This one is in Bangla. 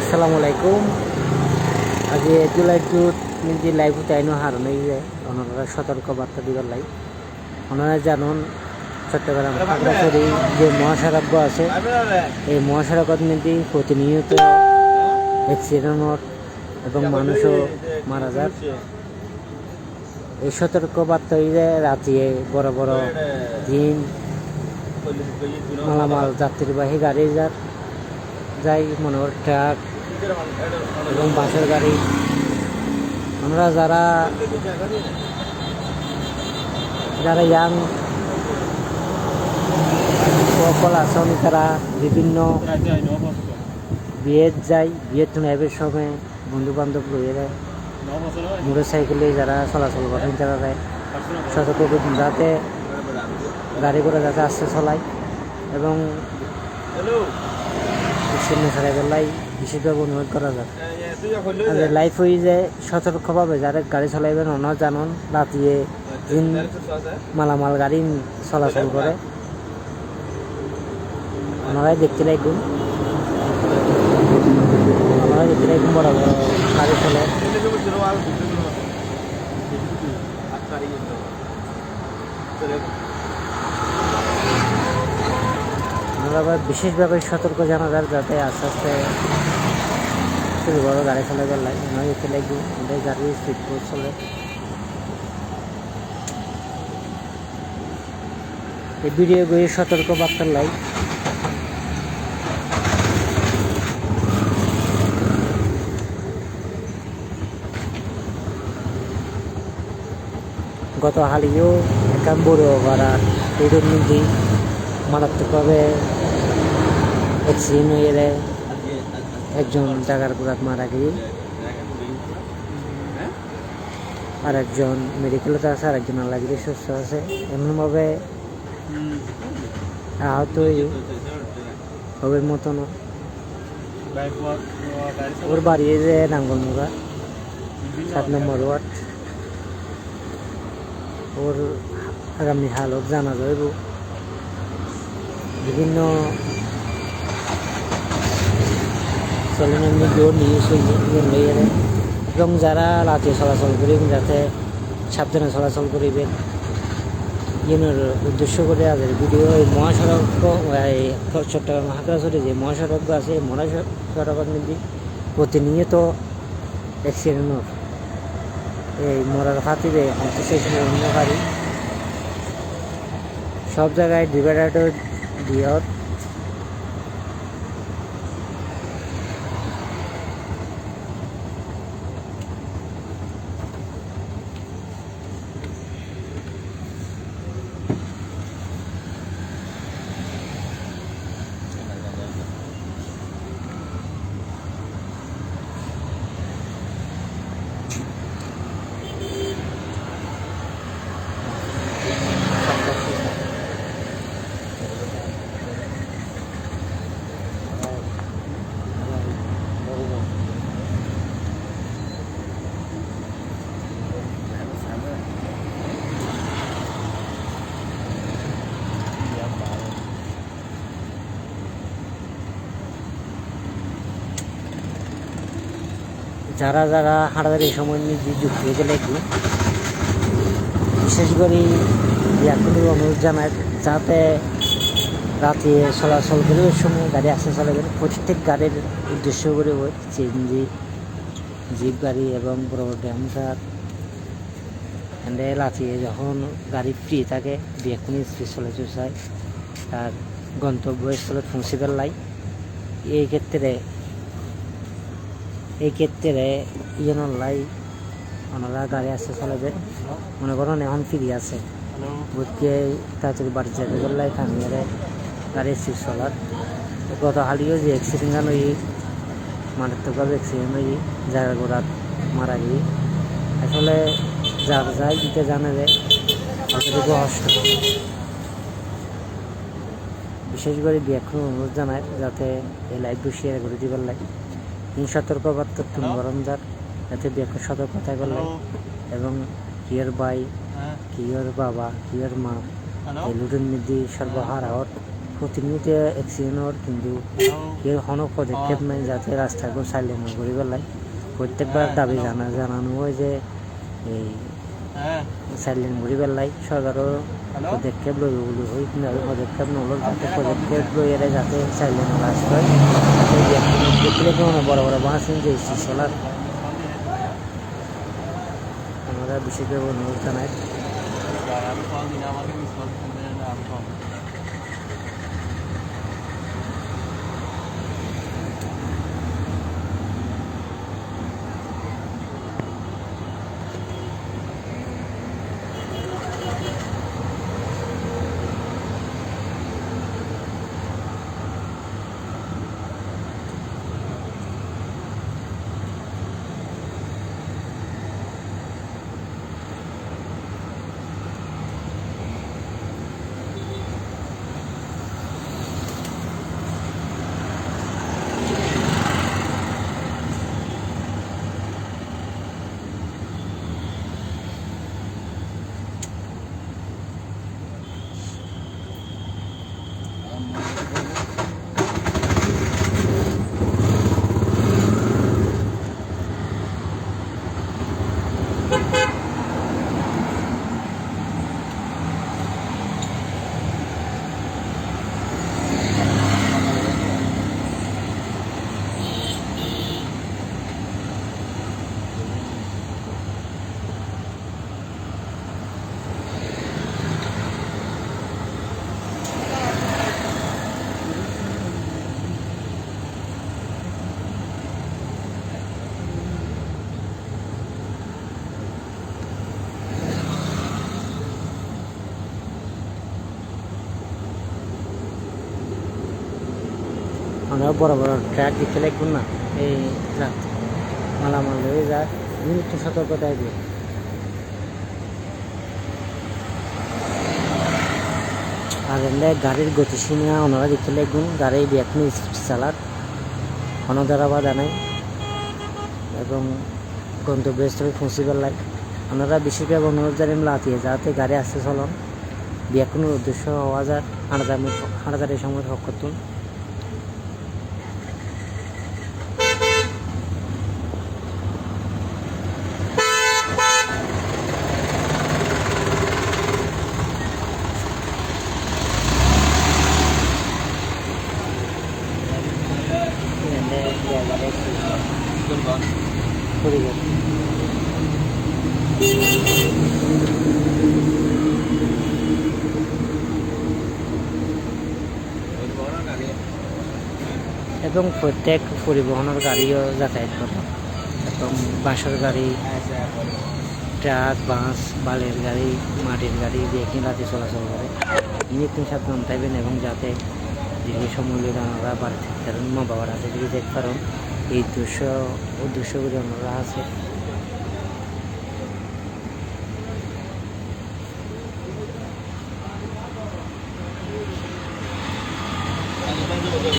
আসসালামু আলাইকুম। আজি এইটো জুলাইটোত নিজি লাইভ তাইনো হারনাই যায় ওনারা সতর্ক বার্তা দিবার লাই। ওনারা জানুন চট্টগ্রাম খাগড়াছড়ি যে মহাসড়ক আছে এই মহাসড়কত নিদি প্রতিনিয়ত অ্যাক্সিডেন্ট এবং মানুষও মারা যায় এই সতর্ক বার্তা যে রাতিয়ে বড় বড় দিন মালামাল যাত্রীবাহী গাড়ি যার, যাই মনে হয় ট্রাক এবং বাসের গাড়ি। আমরা যারা যারা ইয়াং সকল আছেন, তারা বিভিন্ন বিয়ের যাই, বিয়ের নাইবের সময় বন্ধু বান্ধব লইয়ে দেয় মোটর সাইকেলে যারা চলাচল করেন, তারা সতর্ক যাতে গাড়ি করে যাতে আস্তে চলায় এবং বিশেষভাবে অনুরোধ করা যায় আর লাইফ হয়ে যায় সতর্কভাবে যারা গাড়ি চলাইবেন অন্য জানুন রাতিয়ে দিন মালামাল গাড়ি চলাচল করে। ওনারাই দেখতে লাগুন ওনারাই দেখতে লাগুন বড় বড় গাড়ি চলে। ওনারা আবার বিশেষভাবে সতর্ক জানাজার যাতে আস্তে আস্তে শুরু বড় গাড়ি চলে গেল ওনারা দেখতে লাগুন ওদের গাড়ি স্পিড করে চলে। এই ভিডিও গুলি সতর্ক বার্তার লাই। গত হালিও বড় ভাড়া এদের মধ্যে মারাত্মকভাবে অ্যাক্সিডেন্ট হয়ে গেলে একজন জায়গার পুরাত মারা গিয়ে আর একজন মেডিকেলতে আছে, আর একজন আল্লাহগিরি সুস্থ আছে। এমনভাবে আহত হবের মতন ওর বাড়ি যে নাঙ্গলমুড়া, সাত নম্বর ওয়ার্ড। ওর আগামী হালত জানা যাইব। বিভিন্ন সোশ্যাল মিডিয়া নিউজ লইয়ে এবং যারা রাতে চলাচল করিবেন যাতে সাবধানে চলাচল করিবেন ইউনোর উদ্দেশ্য করে আজের ভিডিও এই মহাসড়ক, এই চট্টগ্রাম হাকড়াছড়ি যে মহাসড়ক আছে, এই মহাসড়কের মধ্যে প্রতিনিয়ত অ্যাক্সিডেন্ট এই মরার খাতিরে অন্তঃশেষে অন্য গাড়ি সব জায়গায় ডিভাইডার দিয়ত যারা যারা এই সময় নিজে যুক্ত হয়ে গেলে একটু বিশেষ করে এখনই অনুরোধ জানায় যাতে রাতে চলাচল করে ওই সময় গাড়ি আসতে চলাবেন প্রত্যেক গাড়ির উদ্দেশ্য করে ওই সিএনজি জিপ গাড়ি এবং বড় বড় ড্যামসার এন্ডে লাফিয়ে যখন গাড়ি ফ্রি থাকে এখনই স্পিড চলে চায়, তার গন্তব্যস্থলে পৌঁছে লাই। এই ক্ষেত্রে এই ক্ষেত্রে ইজনের লাই ওনারা গাড়ি আসতে চলাবে মনে করেন এখন ফ্রি আছে। বুঝকে তাড়াতাড়ি বাড়ি যাবে বললাই কামিয়ারে গাড়ি স্পিড চলার। গত হালিও যে অ্যাক্সিডেন্ট গান ওই মারাত্মকভাবে অ্যাক্সিডেন্ট হয়ে জায়গা ঘোড়ার মারা গিয়ে আসলে যার যায় দিতে জানে যে অতটুকু কষ্ট। বিশেষ করে ব্যাখ্যা অনুরোধ জানায়, যাতে এই লাইভ শেয়ার করে দিবার লাগে। এই সতর্কবার্তা তুমি গরম যার যাতে ব্যাখ্যা সতর্কতা করলে এবং কিয়র ভাই কিয়র বাবা কিয়র মা এই লুটের মধ্যে সর্বহার হওয়ার প্রতিনিয়ত অ্যাক্সিডেন্ট হওয়ার কিন্তু এর কোনো পদক্ষেপ নাই যাতে রাস্তাগুলো সাইলেন্ট করে পেলায় প্রত্যেকবার দাবি জানা জানানো হয় যে এই সাইলেন্ট ঘুরি পেলাই সরকারও পদক্ষেপ লইব বলে আর পদক্ষেপ নল যাতে পদক্ষেপ লইয়ারে যাতে সাইলেন লাস্ট হয় দেখলে কেমন বড় বড় বাঁচেন যে সোলার আমরা বিশেষভাবে অনুরোধ জানাই। আমরা বড় বড় ট্রাক দিতে লাগবো না, এই ট্রাক মালামাল হয়ে যায় একটু সতর্কতা দিয়ে আর এমনি গাড়ির গতিসীমা ওনারা দেখতে লাগবেন গাড়ি ব্যাকনি চালার কোনো দ্বারা বাধা নাই এবং গন্তব্যস্থলে পৌঁছে পেলাই ওনারা বেশিরভাগ অনুরোধ জানেন লাতিয়ে যাতে গাড়ি আসতে চলন। ব্যাকুনের উদ্দেশ্য হওয়া যায় হাঁটাদার হাঁটাদারের সময় হক করতুন পরিবার এবং প্রত্যেক পরিবহনের গাড়িও যাতায়াত করে। এবং বাসের গাড়ি, ট্রাক, বাস, বালের গাড়ি, মাটির গাড়ি দিয়ে কি রাতে চলাচল করে। নিত্য সাবধান থাকবেন এবং যাতে দীর্ঘ সময় আমরা বাড়ি থাকতে পারেন, মা বাবার হাতে থেকে দেখতে পারেন, এই দুশো উদ্দেশ্য করে আমরা আছে।